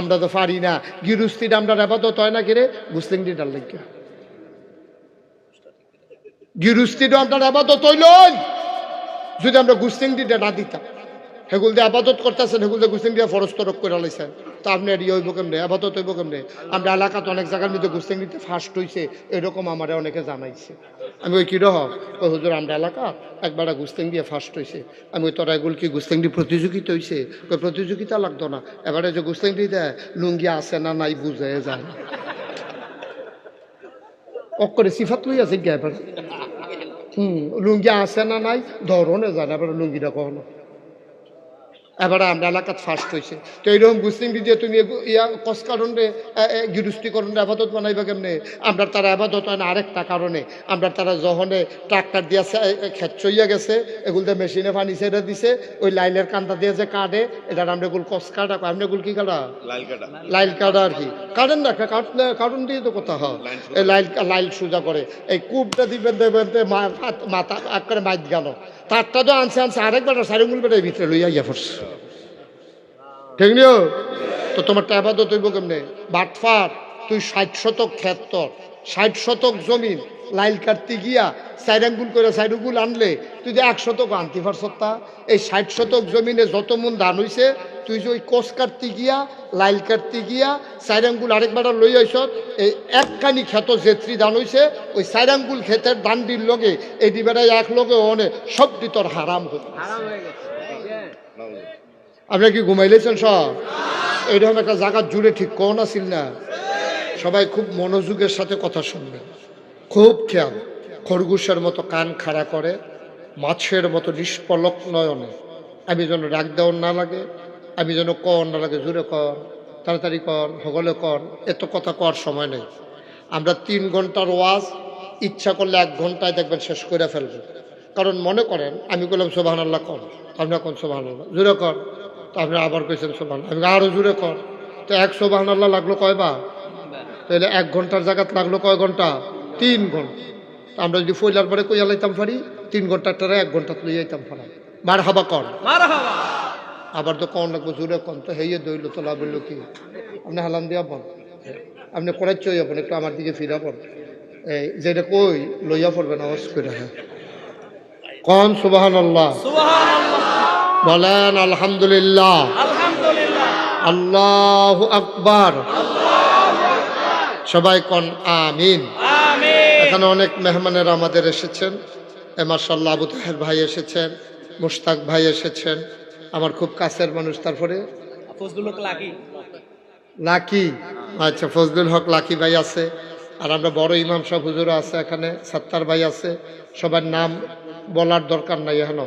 আমরা তো পারি না। গিরুস্তিটা আমরা আপাতত হয় না কিরে? মুসলিম দিটার লাগে। গিরুস্তিটা আমরা আপাতত হইলই যদি আমরা দিতে না দিতাম হেগুল দিয়ে আপাতত করতেছেন হেগুল দিয়ে গুস্তিং দিয়ে ফরজ তরক করে লাইছেন। তা আপনি আর ইয়ে হইব কেমনে? আবাদত হইব কেমনে? আমরা এলাকাতে অনেক জায়গার মধ্যে গুস্তিং দিতে ফার্স্ট হইছে, এরকম আমার অনেকে জানাইছে। আমি ওই কিরহ ওই হুজুর, আমরা এলাকা একবার গুস্তিং দিয়ে ফার্স্ট হইছে। আমি ওই তোরা এগুলো কি গুস্তিং দিয়ে প্রতিযোগিতা হইছে? ওই প্রতিযোগিতা লাগতো না। এবারে যে গুস্তিং দিতে লুঙ্গি আছে না নাই বুঝে যায় না। অক্করে সিফাত লই আছে গে এবার হুম, লুঙ্গি আছে না নাই, ধরনে জানে এবার লুঙ্গিটা কখনো। এবারে আমরা এলাকাত ফার্স্ট হয়েছে তো এইরকম মুসলিম দিয়ে তুমি ইয়া কস কারণে গিরুষ্টিকরণ আবাদত বানাইবা কেমনে? আমরা তারা আবাদত হয় না আরেকটা কারণে। আমরা তারা যখনে ট্রাক্টর দিয়া খেত চইয়া গেছে এগুলো মেশিনে পানি ছেড়ে দিছে ওই লাইলের কান্দা দিয়ে যে কাটে এটা আমরা এগুলো কস কাটা আমরা এগুলো কি কাটা? লাইল কাটা। আর কি। কাটেন না কাটলে কারণ দিয়ে তো কথা হয়। এই লাইল লাইল সোজা করে। এই কূপটা দিবেন দেবেন দে মা- হাত- করে মাইত গেল তারটা তো আনছে আনছে আরেকবার সারিমুল বেটার ভিতরে লইয়া ইয়া পড়ছে। ঠিক নিও? তো তোমার টাবাদত হইব কেমনে? বাটফার তুই ষাট শতক ক্ষেত তোর ষাট শতক জমিন লাইল কাটতে গিয়া সাইরাঙ্গুল করে সাইডুগুল আনলে তুই যে এক শতক আনতে পারছত্তা এই ষাট শতক জমিনে যত মন ধান হইছে তুই যে ওই কোষ কাটতে গিয়া লাইল কাটতে গিয়া সাইরাঙ্গুল আরেকবার লই আইস এই একখানি ক্ষেত জেত্রী ধান হইছে ওই সাইরাঙ্গুল ক্ষেতের দান্ডির লগে এই দিবেটাই এক লগে অনে সবটি তোর হারাম হতো আপনারা কি ঘুমাইলেছেন সব? এইরকম একটা জায়গা জুড়ে ঠিক কোন আসিল না। সবাই খুব মনোযোগের সাথে কথা শুনবেন খুব খেয়াল। খরগোশের মতো কান খাড়া করে, মাছের মতো নিষ্পলক নয়নে। আমি যেন রাগ দেওয়ার না লাগে, আমি যেন কর না লাগে জুড়ে কর, তাড়াতাড়ি কর, হগলে কর, এত কথা কর সময় নেই। আমরা তিন ঘণ্টার ওয়াজ, ইচ্ছা করলে এক ঘন্টায় দেখবেন শেষ করে ফেলব। কারণ মনে করেন, আমি বললাম সোভান আল্লাহ কর আপনার কোন সোভান আল্লাহ জুড়ে কর। তো আপনি আবার কইছেন সোভান আমি আরও জুড়ে কর। তো এক সোভান আল্লাহ লাগল কয়বার তাহলে এক ঘণ্টার জায়গাত লাগল কয় ঘণ্টা? তিন ঘণ্টা। আমরা যদি ফইলার পরে কইয়া লাইতাম পারি তিন ঘণ্টার টারে এক ঘণ্টা লই যাইতাম পারা মার হাবা কর আবার তো কন লাগবো জোরে কন। তো হেয়ে দইল তো লাভ হইল কি? আপনি হালাম দিয়া পন আপনি করাই চই আপন একটু আমার দিকে ফিরা পন এই যেটা কই লইয়া পড়বেন আওয়াজ করে হ্যাঁ কন সুবাহান আল্লাহ বলেন আলহামদুলিল্লাহ। আল্লাহ আকবার। সবাই কন আমিন। এখানে অনেক মেহমানের আমাদের এসেছেন। মার্শাল্লাহ আবু তাহের ভাই এসেছেন মুশতাক ভাই এসেছেন। আমার খুব কাছের মানুষ তারপরে? লাকি। আচ্ছা ফজলুল হক লাকি ভাই আছে। আর আমরা বড় ইমাম সাহেব হুজুর আছে এখানে সাত্তার ভাই আছে। সবার নাম বলার দরকার নাই এখন।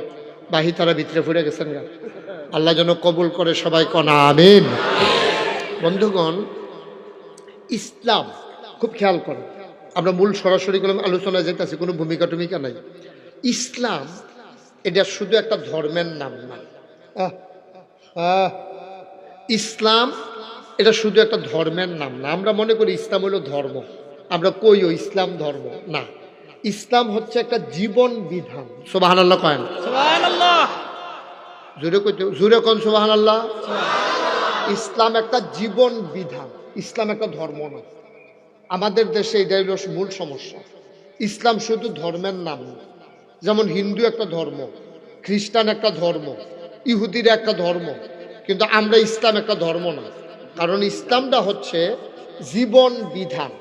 বাহি তারা ভিতরে ফুরে গেছেন গা। আল্লাহ যেন কবুল করে সবাই কন আমিন। বন্ধুগণ, ইসলাম খুব খেয়াল করে আমরা মূল সরাসরি কোনো আলোচনায় যেতেছি কোনো ভূমিকা টুমিকা নাই। ইসলাম, এটা শুধু একটা ধর্মের নাম না। ইসলাম, এটা শুধু একটা ধর্মের নাম না। আমরা মনে করি ইসলাম হলো ধর্ম। আমরা কইও ইসলাম ধর্ম। না। ইসলাম হচ্ছে একটা জীবন বিধান। সোবাহান আল্লাহ কয়েন জুড়ে কইতে জুড়ে কোন সোবাহান আল্লাহ ইসলাম একটা জীবন বিধান ইসলাম একটা ধর্ম না। আমাদের দেশে এটাই হলো মূল সমস্যা। ইসলাম শুধু ধর্মের নাম যেমন হিন্দু একটা ধর্ম খ্রিস্টান একটা ধর্ম ইহুদির একটা ধর্ম কিন্তু আমরা ইসলাম একটা ধর্ম না। কারণ ইসলামটা হচ্ছে জীবন বিধান।